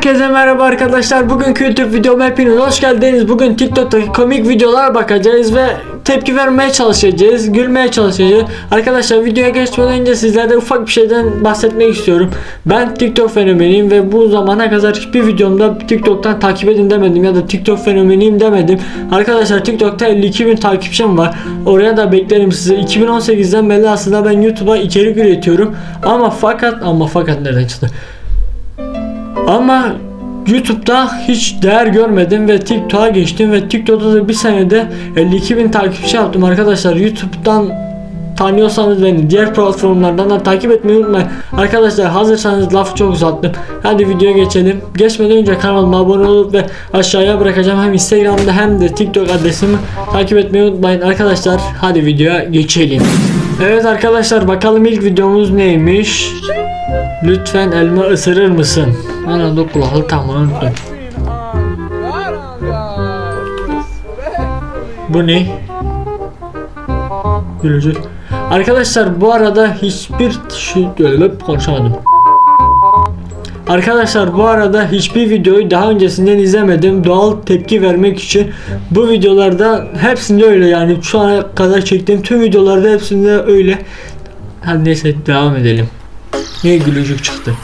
Herkese merhaba arkadaşlar. Bugünkü YouTube videoma hepiniz hoş geldiniz. Bugün TikTok'taki komik videolara bakacağız ve tepki vermeye çalışacağız. Gülmeye çalışacağız. Arkadaşlar videoya geçmeden önce sizlerle ufak bir şeyden bahsetmek istiyorum. Ben TikTok fenomeniyim ve bu zamana kadar hiçbir videomda TikTok'tan takip edin demedim ya da TikTok fenomeniyim demedim. Arkadaşlar TikTok'ta 52 bin takipçim var. Oraya da beklerim sizi. 2018'den beri aslında ben YouTube'a içerik üretiyorum. Ama fakat ama fakat nereden çıktı? Ama YouTube'da hiç değer görmedim ve TikTok'a geçtim ve TikTok'ta da bir senede 52 bin takipçi yaptım arkadaşlar. YouTube'dan tanıyorsanız beni diğer platformlardan da takip etmeyi unutmayın. Arkadaşlar hazırsanız lafı çok uzattım. Hadi videoya geçelim. Geçmeden önce kanalıma abone olup ve aşağıya bırakacağım hem Instagram'da hem de TikTok adresimi takip etmeyi unutmayın. Arkadaşlar hadi videoya geçelim. Evet arkadaşlar bakalım ilk videomuz neymiş? Lütfen elma ısırır mısın? Ana dur kulaklık takmayı unuttum. Bu ne? Gülücük. Arkadaşlar bu arada hiçbir şey konuşamadım. Arkadaşlar bu arada hiçbir videoyu daha öncesinden izlemedim. Doğal tepki vermek için bu videolarda hepsinde öyle yani şu ana kadar çektiğim tüm videolarda hepsinde öyle. Hadi neyse devam edelim. Ne gülücük çıktı.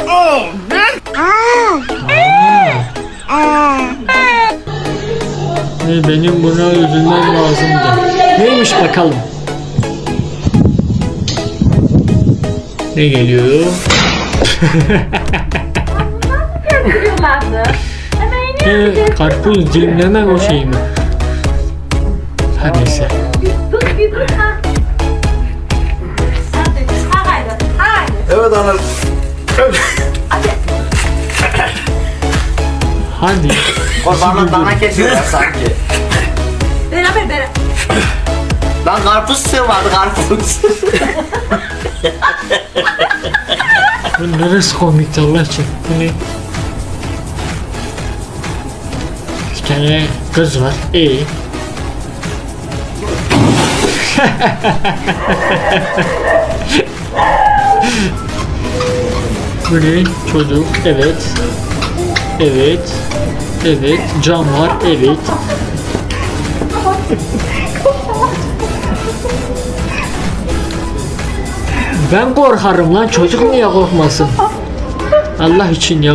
Ne benim buna üzülmem lazımdı. Neymiş bakalım. Ne geliyor? Ne karpuz dilimleme o şey mi? Ha neyse. Bir tut ha. Evet anam. Hadi. Bana dana kesiyorlar sanki. Beraber beraber. Lan karpuz sığmadı karpuz. Bu neresi komikti Allah için? Bu ne? Bir tane kız var. İyi. Ne? Çocuk. Evet. Evet. Evet. Cam var. Evet. Ben korkarım lan çocuk niye korkmasın? Allah için ya.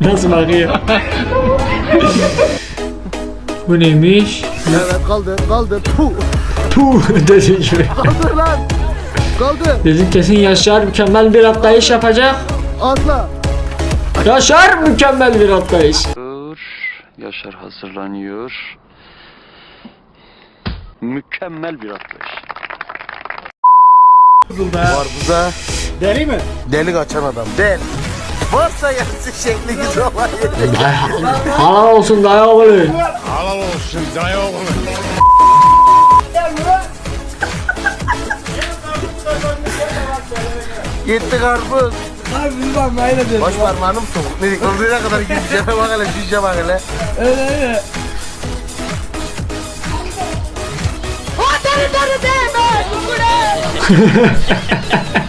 Nasıl bakıyor? Bu neymiş? Evet kaldır kaldır. Puh. Puh dedi gibi. Kaldır lan. Kaldır. Dedim kesin Yaşar mükemmel bir atlayış yapacak. Atla. Yaşar mükemmel bir atlayış. Yaşar hazırlanıyor. Mükemmel bir atlayış. Karpuza Deli mi? delik açan adam. Del. Varsa yarısı şekli güzel. Ay, halal olsun dayı oğlu. Halal olsun dayı oğlum. Gitti karpuz. Abi biz bak böyle dedim. Baş parmağını mı soğuk? Ne? Öbürüne kadar gideceğime bak hele. Şişe bak hele. Öyle öyle.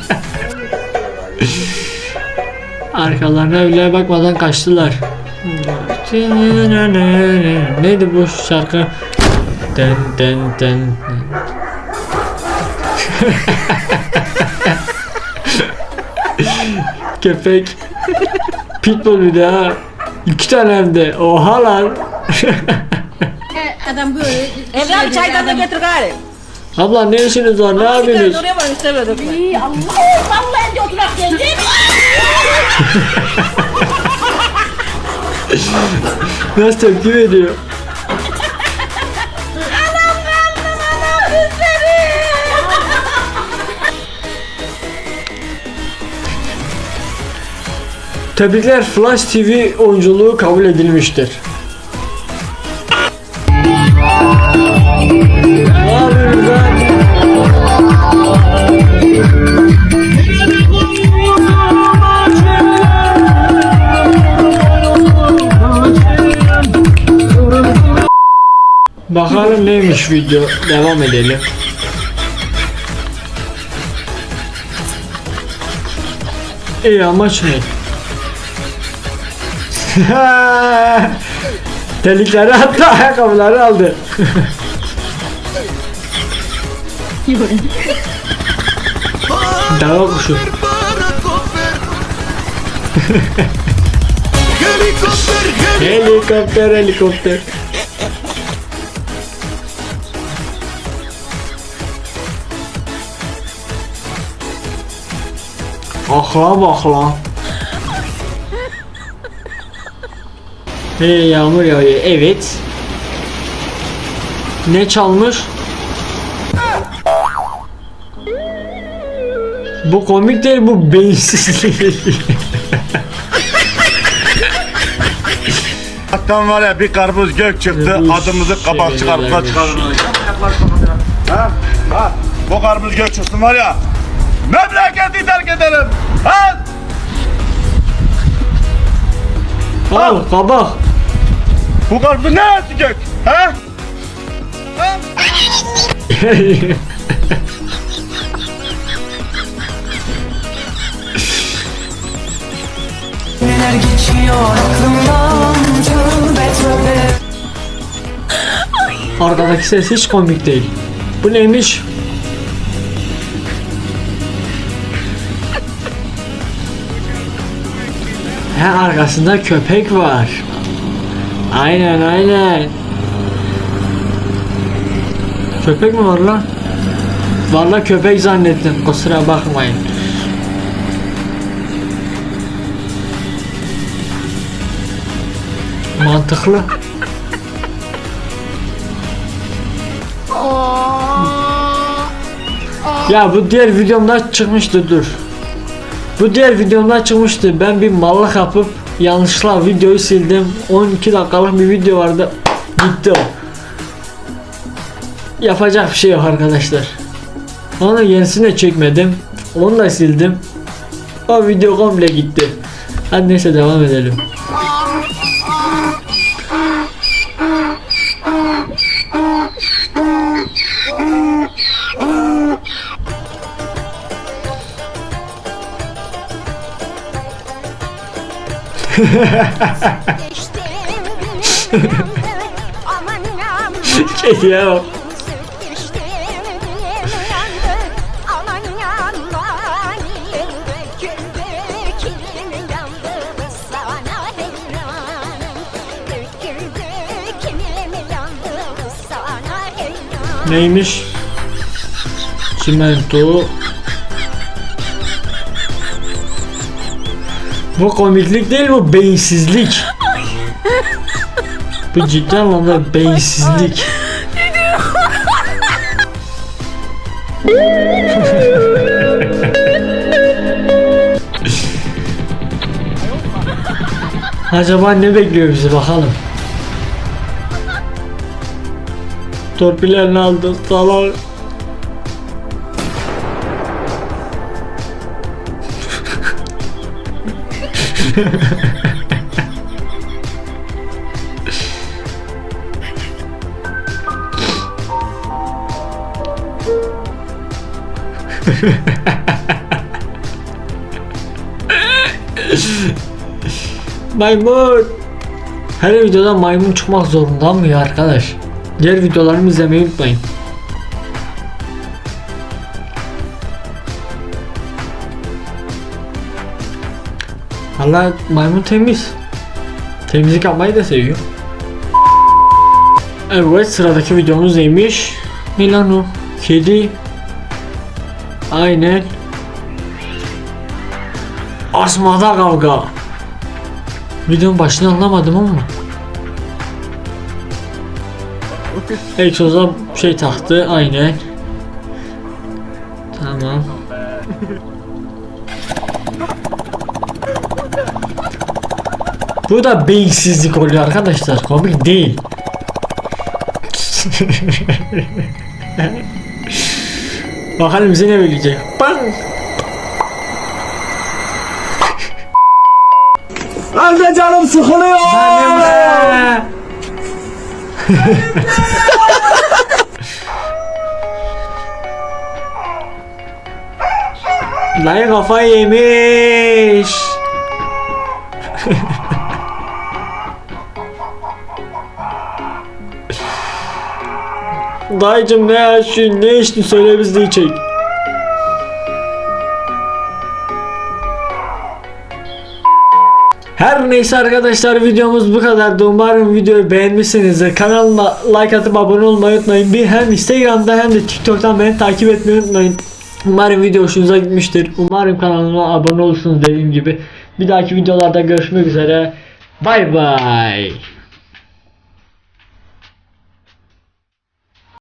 Arkalarına öyle bakmadan kaçtılar. Neydi bu şarkı? Den den den. Köpek. Pitbull bir daha. İki tane hem de. Oha lan. Adam böyle Evlen bir çaydanlık getir gari. Abla ne işiniz var? Ne yapıyorsunuz? Oraya bak istemiyorduk. İyi Allah vallahi de oturak geldi. Nasıl tepki veriyor? Tebrikler Flash TV oyunculuğu kabul edilmiştir. Bakalım neymiş video. Devam edelim. İyi amaç ne? Telikleri attı ayakkabıları aldı. Dava kuşu. helikopter helikopter. Akla bak lan. Hey yağmur yağıyor. Evet. Ne çalmış? Bu komik değil bu beyinsizlik. Hatta var ya bir karpuz gök çıktı Bu adımızı kabak şeyler çıkarıp. Ha? Ha? Bu karpuz gök çıksın var ya memleketi terk ederim. Ha? Al kabak. Bu karpuz neresi gök? Ha? Neler geçiyor aklımdan tövbe tövbe Arkadaki ses hiç komik değil. Bu neymiş? He arkasında köpek var. Aynen aynen. Köpek mi var lan? Vallahi köpek zannettim. Kusura bakmayın. Mantıklı. Ya bu diğer videomda çıkmıştı dur. Bu diğer videomda çıkmıştı. Ben bir mallık yapıp yanlışlıkla videoyu sildim. 12 dakikalık bir video vardı. Gitti o. Yapacak bir şey yok arkadaşlar. Onu yenisini de çekmedim. Onu da sildim. O video komple gitti. Hadi neyse devam edelim. Kediye bak. Neymiş? Çimento. Bu komiklik değil bu beyinsizlik. bu ciddi anlamda beyinsizlik. Acaba ne bekliyor bizi bakalım. Torpillerini aldı salak. Maymun. Her videoda maymun çıkmak zorunda mı ya arkadaş? Diğer videolarımı izlemeyi unutmayın. Valla maymun temiz. Temizlik yapmayı da seviyor. Evet sıradaki videomuz neymiş? Ne lan o? Kedi. Aynen. Asmada kavga. Videonun başını anlamadım ama. Egzoza şey taktı aynen. Tamam. Bu da beyinsizlik oluyor arkadaşlar. Komik değil. Bakalım bize ne verecek. Bang! Anne canım sıkılıyor. Anne! Dayı kafayı yemiş. Dayıcım ne yaşıyorsun ne içtin söyle biz de içek. Her neyse arkadaşlar videomuz bu kadardı. Umarım videoyu beğenmişsinizdir. Kanalıma like atıp abone olmayı unutmayın. Bir hem Instagram'da hem de TikTok'tan beni takip etmeyi unutmayın. Umarım video hoşunuza gitmiştir. Umarım kanalıma abone olursunuz dediğim gibi. Bir dahaki videolarda görüşmek üzere. Bay bay.